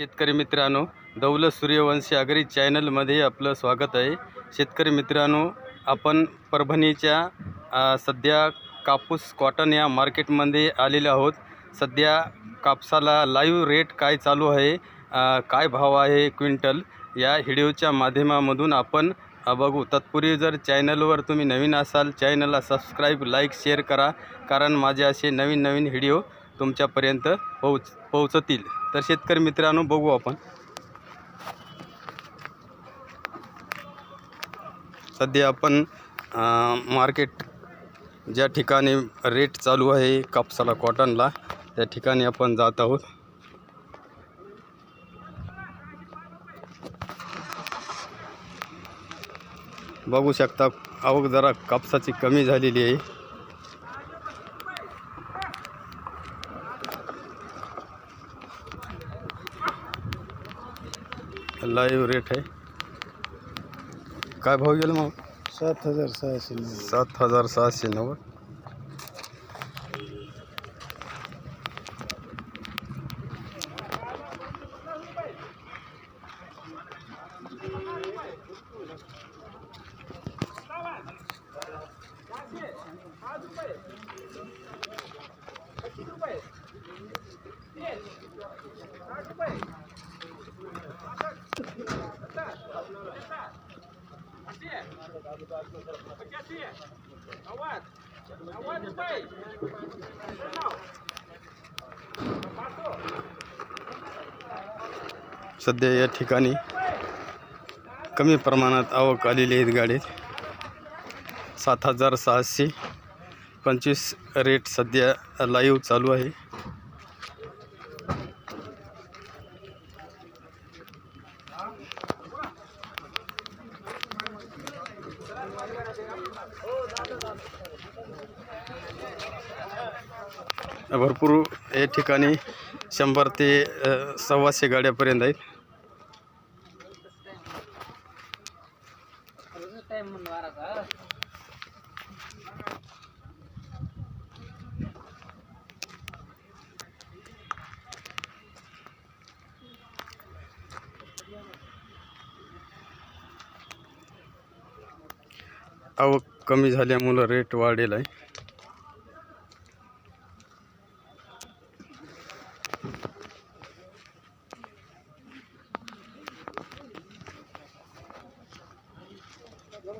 शेतकरी मित्रांनो दौल सूर्यवंशी आगरी चॅनलमध्ये आपलं स्वागत आहे. शेतकरी मित्रांनो आपण परभणीच्या सध्या कापूस कॉटन या मार्केटमध्ये आलेले आहोत. सध्या कापसाला लाईव्ह रेट काय चालू आहे काय भाव आहे क्विंटल या व्हिडिओच्या माध्यमामधून आपण बघू. तत्पूर्वी जर चॅनलवर तुम्ही नवीन असाल चॅनलला सबस्क्राईब लाईक शेअर करा. कारण माझे असे नवीन नवीन व्हिडिओ तुमच्यापर्यंत पोहोच पोहोचतील. तर शेतकरी मित्रांनो बघू आपण. सध्या आपण मार्केट ज्या ठिकाणी रेट चालू आहे कापसाला कॉटनला त्या ठिकाणी आपण जात आहोत. बघू शकता आवक जरा कापसाची कमी झालेली आहे. लाईव्ह रेट आहे काय भाव गेला मग? सात हजार सहाशे नव्वद. सात हजार सहाशे नव्वद. सध्या या ठिकाणी कमी प्रमाणात आवक आलेली आहेत गाडीत. सात हजार सहाशे पंचवीस रेट सध्या लाईव्ह चालू आहे. भरपूर या ठिकाणी शंभर ते सव्वाशे गाड्यापर्यंत आहेत. आवक कमी झाल्यामुळं रेट वाढेल आहे.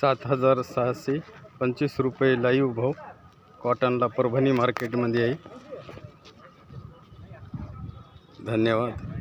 सात हजार सहाशे पंचवीस रुपये लाईव्ह भाव कॉटनला परभणी मार्केटमध्ये आहे. धन्यवाद.